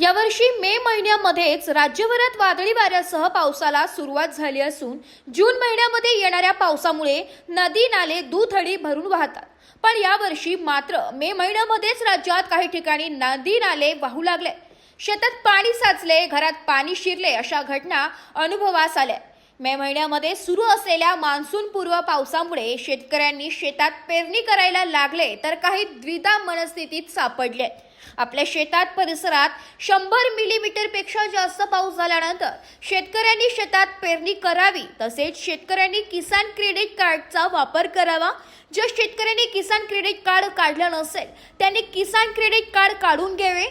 यावर्षी मे महिन्यामध्येच राज्यभरात वादळी वाऱ्यासह पावसाला सुरुवात झाली असून जून महिन्यामध्ये येणाऱ्या पावसामुळे नदी नाले दुथडी भरून वाहतात. पण यावर्षी मात्र मे महिन्यामध्येच राज्यात काही ठिकाणी नदी नाले वाहू लागले. शेतात पाणी साचले घरात पाणी शिरले अशा घटना अनुभवास आल्या. मे महिन्यामध्ये सुरू असलेल्या मान्सूनपूर्व पावसामुळे शेतकऱ्यांनी शेतात पेरणी करायला लागले तर काही द्विधा मनस्थितीत सापडले. आपल्या शेतात परिसरात शंभर मिलीमीटरपेक्षा जास्त पाऊस झाल्यानंतर शेतकऱ्यांनी शेतात पेरणी करावी तसेच शेतकऱ्यांनी किसान क्रेडिट कार्डचा वापर करावा. ज्या शेतकऱ्यांनी किसान क्रेडिट कार्ड काढलं नसेल त्यांनी किसान क्रेडिट कार्ड काढून घ्यावे.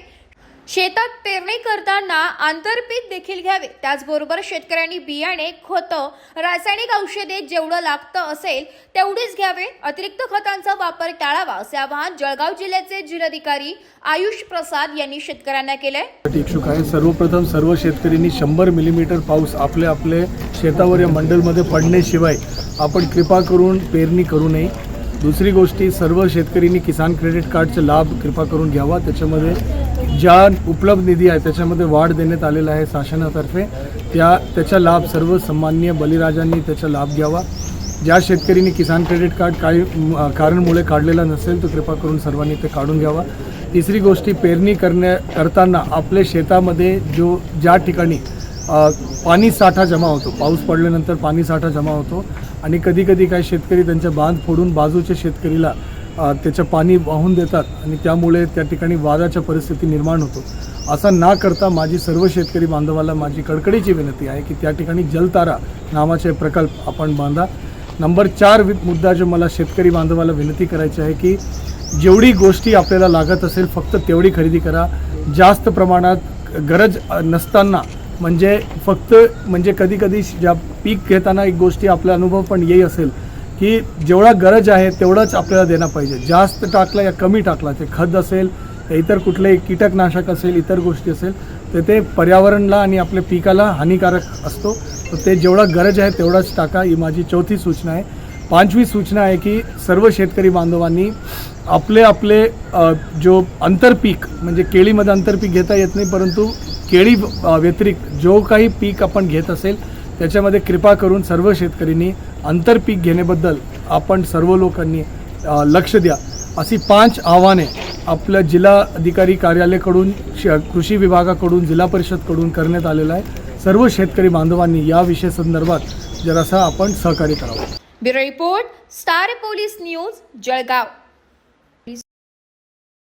शेतात पेरणी करताना आंतरपीक देखील घ्यावे. त्याचबरोबर शेतकऱ्यांनी बियाणे खतं रासायनिक औषधे जेवढं लागतं असेल तेवढीच घ्यावे. अतिरिक्त खतांचा वापर टाळावा असे आवाहन जळगाव जिल्ह्याचे जिल्हाधिकारी आयुष प्रसाद यांनी शेतकऱ्यांना केलंय. इच्छुक आहे सर्वप्रथम सर्व शेतकऱ्यांनी शंभर मिलीमीटर पाऊस आपले आपले शेतावर या मंडलमध्ये पडण्याशिवाय आपण कृपा करून पेरणी करू नये. दुसरी गोष्टी सर्व शेतकऱ्यांनी किसान क्रेडिट कार्डचा लाभ कृपा करून घ्यावा. त्याच्यामध्ये ज्या उपलब्ध निधी आहे त्याच्यामध्ये वाढ देण्यात आलेला आहे शासनातर्फे. त्या त्याचा लाभ सर्व सन्मान्य बलिराजांनी त्याचा लाभ घ्यावा. ज्या शेतकऱ्यांनी किसान क्रेडिट कार्ड काही कारणमुळे काढलेला नसेल तो कृपा करून सर्वांनी ते काढून घ्यावा. तिसरी गोष्टी पेरणी करण्या करताना आपल्या शेतामध्ये जो ज्या ठिकाणी पाणी साठा जमा होतो पाऊस पडल्यानंतर पाणी साठा जमा होतो आणि कधी कधी काही शेतकरी त्यांच्या बांध फोडून बाजूच्या शेतकरीला त्याचं पाणी वाहून देतात आणि त्यामुळे त्या ठिकाणी वादाच्या परिस्थिती निर्माण होतो. असा ना करता माझी सर्व शेतकरी बांधवाला माझी कडकडीची विनंती आहे की त्या ठिकाणी जलतारा नावाचे प्रकल्प आपण बांधा. नंबर चार वि- मुद्दा जो मला शेतकरी बांधवाला विनंती करायची आहे की जेवढी गोष्टी आपल्याला लागत असेल फक्त तेवढी खरेदी करा. जास्त प्रमाणात गरज नसताना म्हणजे फक्त म्हणजे कधीकधी ज्या पीक घेताना एक गोष्टी आपला अनुभव पण येई असेल की जेवढा गरज आहे तेवढंच आपल्याला देणं पाहिजे. जास्त टाकलं या कमी टाकला. ते खत असेल इतर कुठले कीटकनाशक असेल इतर गोष्टी असेल तर ते पर्यावरणला आणि आपल्या पिकाला हानिकारक असतो. तर ते जेवढा गरज आहे तेवढाच टाका. ही माझी चौथी सूचना आहे. पाचवी सूचना आहे की सर्व शेतकरी बांधवांनी आपले आपले जो आंतरपीक म्हणजे केळीमध्ये आंतरपीक घेता येत नाही परंतु केळी व्यतिरिक्त जो काही पीक आपण घेत असेल त्याच्यामध्ये कृपा करून सर्व शेतकऱ्यांनी आंतरपीक घेण्याबद्दल आपण सर्व लोकांनी लक्ष द्या. अशी पाच आव्हाने आपल्या जिल्हा अधिकारी कार्यालयाकडून श कृषी विभागाकडून जिल्हा परिषदकडून करण्यात आलेलं आहे. सर्व शेतकरी बांधवांनी या विषय संदर्भात जरासा आपण सहकार्य करावं. Bureau report star police news Jalgaon.